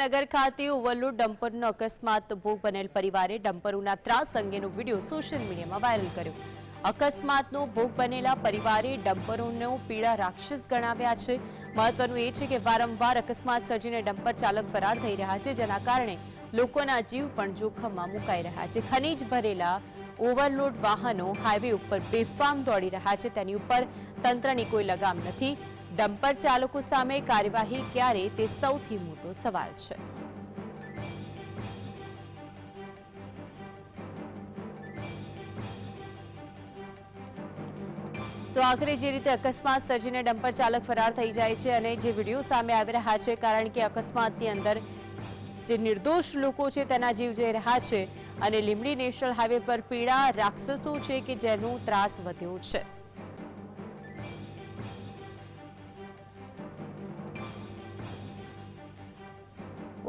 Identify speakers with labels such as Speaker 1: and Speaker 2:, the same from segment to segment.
Speaker 1: સુરેન્દ્રનગર ખાતે ઓવરલોડ ડમ્પરનો અકસ્માત ભોગ બનેલ પરિવારે ડમ્પરોના ત્રાસ અંગેનો વીડિયો સોશિયલ મીડિયામાં વાયરલ કર્યો. અકસ્માતનો ભોગ બનેલા પરિવારે ડમ્પરોનો પીડા રાક્ષસ ગણાવ્યા છે. મહત્વનું એ છે કે વારંવાર અકસ્માત સર્જીને ડમ્પર ચાલક ફરાર થઈ રહ્યા છે, જેના કારણે લોકોના જીવ પણ જોખમમાં મુકાઈ રહ્યા છે. ખનીજ ભરેલા ઓવરલોડ વાહનો હાઈવે ઉપર બેફામ દોડી રહ્યા છે. તેની ઉપર તંત્રની કોઈ લગામ નથી. ડમ્પર ચાલકો સામે કાર્યવાહી ક્યારે તે સૌથી મોટો સવાલ છે. તો આખરે જે રીતે અકસ્માત સર્જીને ડમ્પર ચાલક ફરાર થઈ જાય છે અને જે વીડિયો સામે આવી રહ્યા છે, કારણ કે અકસ્માતની અંદર જે નિર્દોષ લોકો છે તેના જીવ જઈ રહ્યા છે અને લીમડી નેશનલ હાઈવે પર પીડા રાક્ષસો છે કે જેનો ત્રાસ વધ્યો છે.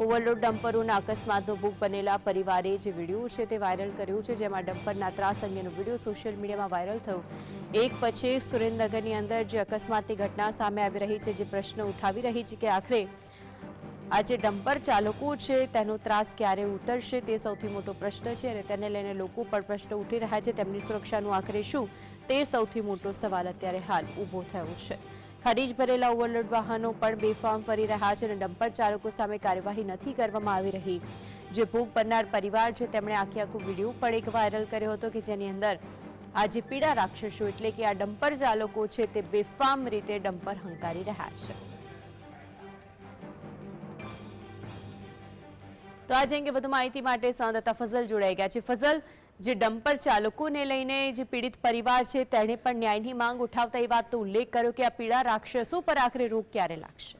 Speaker 1: ઓવરલોડ ડમ્પરોના અકસ્માતનો ભોગ બનેલા પરિવારે જે વીડિયો છે તે વાયરલ કર્યો છે, જેમાં ડમ્પરના ત્રાસ અંગેનો વીડિયો સોશિયલ મીડિયામાં વાયરલ થયો. એક પછી એક સુરેન્દ્રનગરની અંદર જે અકસ્માતની ઘટના સામે આવી રહી છે, જે પ્રશ્ન ઉઠાવી રહી છે કે આખરે આ જે ડમ્પર ચાલકો છે, તેનો ત્રાસ ક્યારે ઉતરશે, તે સૌથી મોટો પ્રશ્ન છે અને તેને લઈને લોકો પણ પ્રશ્ન ઉઠી રહ્યા છે. તેમની સુરક્ષાનું આખરે શું? તે સૌથી મોટો સવાલ અત્યારે હાલ ઊભો થયો છે. ખરીજ ભરેલા ઓવરલોડ વાહનો પણ બેફામ ફરી રહ્યા છે અને ડમ્પર ચાલકો સામે કાર્યવાહી નથી કરવામાં આવી રહી. જે ભોગ બનનાર પરિવાર છે, તેમણે આખી આખો વીડિયો પણ એક વાયરલ કર્યો હતો કે જેની અંદર આ જે પીડા રાક્ષસો એટલે કે આ ડમ્પર ચાલકો છે, તે બેફામ રીતે ડમ્પર હંકારી રહ્યા છે. તો આજે અંગે વધુ માહિતી માટે સંવાદદાતા ફઝલ જોડાઈ ગયા છે. ફઝલ જે ડમ્પર ચાલકોને લઈને જે પીડિત પરિવાર છે, તેણે પણ ન્યાયની માંગ ઉઠાવતા એ વાતનો ઉલ્લેખ કર્યો કે આ પીડા રાક્ષસો પર આખરે રોક ક્યારે લાગશે?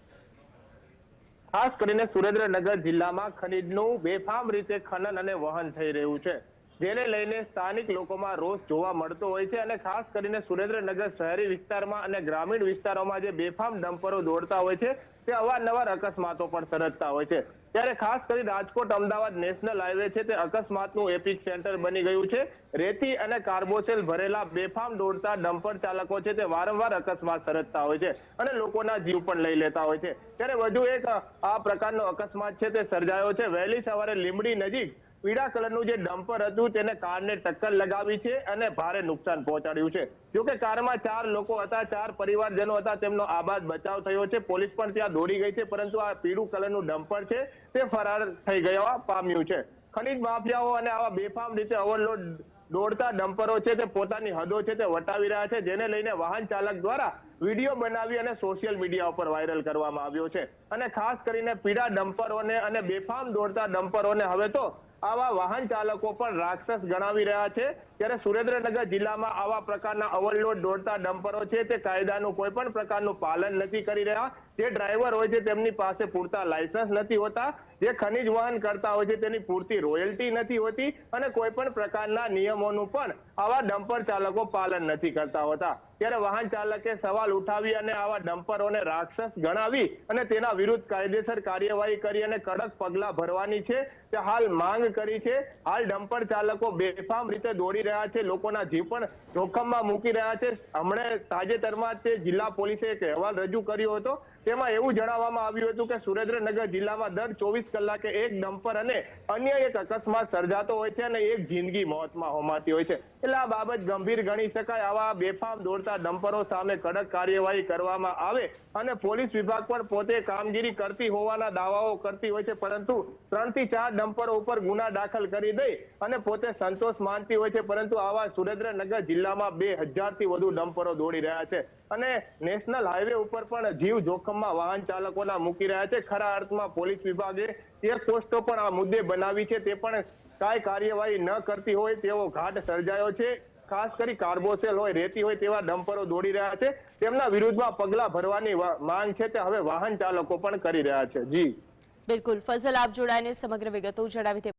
Speaker 2: ખાસ કરીને સુરેન્દ્રનગર જિલ્લામાં ખનીજનું બેફામ રીતે ખનન અને વહન થઈ રહ્યું છે. જેને લઈને સ્થાનિક લોકોમાં રોષ જોવા મળતો હોય છે અને ખાસ કરીને સુરેન્દ્રનગર શહેરી વિસ્તારમાં અને ગ્રામીણ વિસ્તારોમાં જે બેફામ ડમ્પરો દોડતા હોય છે, તે અવારનવાર અકસ્માતો પણ સર્જતા હોય છે. ત્યારે ખાસ કરી રાજકોટ અમદાવાદ નેશનલ હાઈવે છે, તે અકસ્માતનું એપિક સેન્ટર બની ગયું છે. રેતી અને કાર્બોસેલ ભરેલા બેફામ દોડતા ડમ્પર ચાલકો છે, તે વારંવાર અકસ્માત સર્જતા હોય છે અને લોકોના જીવ પણ લઈ લેતા હોય છે. ત્યારે વધુ એક આ પ્રકારનો અકસ્માત છે, તે સર્જાયો છે. વહેલી સવારે લીંબડી નજીક પીળા કલરનું જે ડમ્પર હતું, તેને કારને ટક્કર લગાવી છે અને ભારે નુકસાન પહોંચાડ્યું છે. જોકે કારમાં ચાર લોકો હતા, ચાર પરિવારજનો હતા, તેમનો આબાદ બચાવ થયો છે. પોલીસ પણ ત્યાં દોડી ગઈ છે, પરંતુ આ પીળું કલરનું ડમ્પર છે, તે ફરાર થઈ ગયા પામ્યું છે. ખનીજ માફિયાઓ અને આવા બેફામ રીતે ઓવરલોડ દોડતા ડમ્પરો છે, તે પોતાની હદો છે, તે વટાવી રહ્યા છે, જેને લઈને વાહન ચાલક દ્વારા વીડિયો બનાવી અને સોશિયલ મીડિયા ઉપર વાયરલ કરવામાં આવ્યો છે. અને ખાસ કરીને પીડા ડમ્પરોને અને બેફામ દોડતા ડમ્પરોને હવે તો આવા વાહન ચાલકો પણ રાક્ષસ ગણાવી રહ્યા છે. ત્યારે સુરેન્દ્રનગર જિલ્લામાં આવા પ્રકારના ઓવરલોડ દોડતા ડમ્પરો છે તે કાયદાનું કોઈ પણ પ્રકારનું પાલન નથી કરી રહ્યા. જે ડ્રાઈવર હોય છે તેમની પાસે પૂરતા લાયસન્સ નથી હોતા. જે ખનિજ વહન કરતા હોય છે તેની પૂરતી રોયલ્ટી નથી હોતી. અને કોઈ પણ પ્રકારના નિયમોનું પણ આવા ડમ્પર ચાલકો પાલન નથી કરતા હોતા. ત્યારે વાહન ચાલકે સવાલ ઉઠાવી અને આવા ડમ્પરોને રાક્ષસ ગણાવી અને તેના વિરુદ્ધ કાયદેસર કાર્યવાહી કરી અને કડક પગલા ભરવાની છે. તે હાલ માંગ કરી છે. હાલ ડમ્પર ચાલકો બેફામ રીતે દોડી રહ્યા છે. લોકોના જીવ પણ જોખમમાં મૂકી રહ્યા છે. હમણે તાજેતરમાં તે જિલ્લા પોલીસે એક અહેવાલ રજૂ કર્યો હતો. તેમાં એવું જણાવવામાં આવ્યું હતું કે સુરેન્દ્રનગર જિલ્લામાં દર ચોવીસ કલાકે એક ડમ્પર અને અન્ય એક અકસ્માત સર્જાતો હોય છે અને એક જિંદગી મોતમાં હોમાતી હોય છે. એટલે આ બાબત ગંભીર ગણી શકાય આવા બેફામ દોડતા ડમ્પરો સામે કડક કાર્યવાહી કરવામાં આવે અને પોલીસ વિભાગ પણ પોતે કામગીરી કરતી હોવાના દાવાઓ કરતી હોય છે. પરંતુ ત્રણથી ચાર ડમ્પરો ઉપર ગુના દાખલ કરી દઈ અને પોતે સંતોષ માનતી હોય છે. પરંતુ આવા સુરેન્દ્રનગર જિલ્લામાં બે હજારથી વધુ ડમ્પરો દોડી રહ્યા છે અને નેશનલ હાઈવે ઉપર પણ જીવ જોખમમાં વાહન ચાલકોના મૂકી રહ્યા છે. ખરા અર્થમાં પોલીસ વિભાગે ચેક પોસ્ટો પણ આ મુદ્દે બનાવી છે તે પણ કાંઈ કાર્યવાહી ન કરતી હોય તેવો ઘાટ સર્જાયો છે. ખાસ કરી કાર્બોસેલ હોય, રેતી હોય તેવા ડમ્પરો દોડી રહ્યા છે. તેમના વિરુદ્ધમાં પગલા ભરવાની માંગ છે તે હવે વાહન ચાલકો પણ કરી રહ્યા છે. જી.
Speaker 1: બિલકુલ. ફઝલ, આપ જોડાઈને સમગ્ર વિગતો જણાવી તે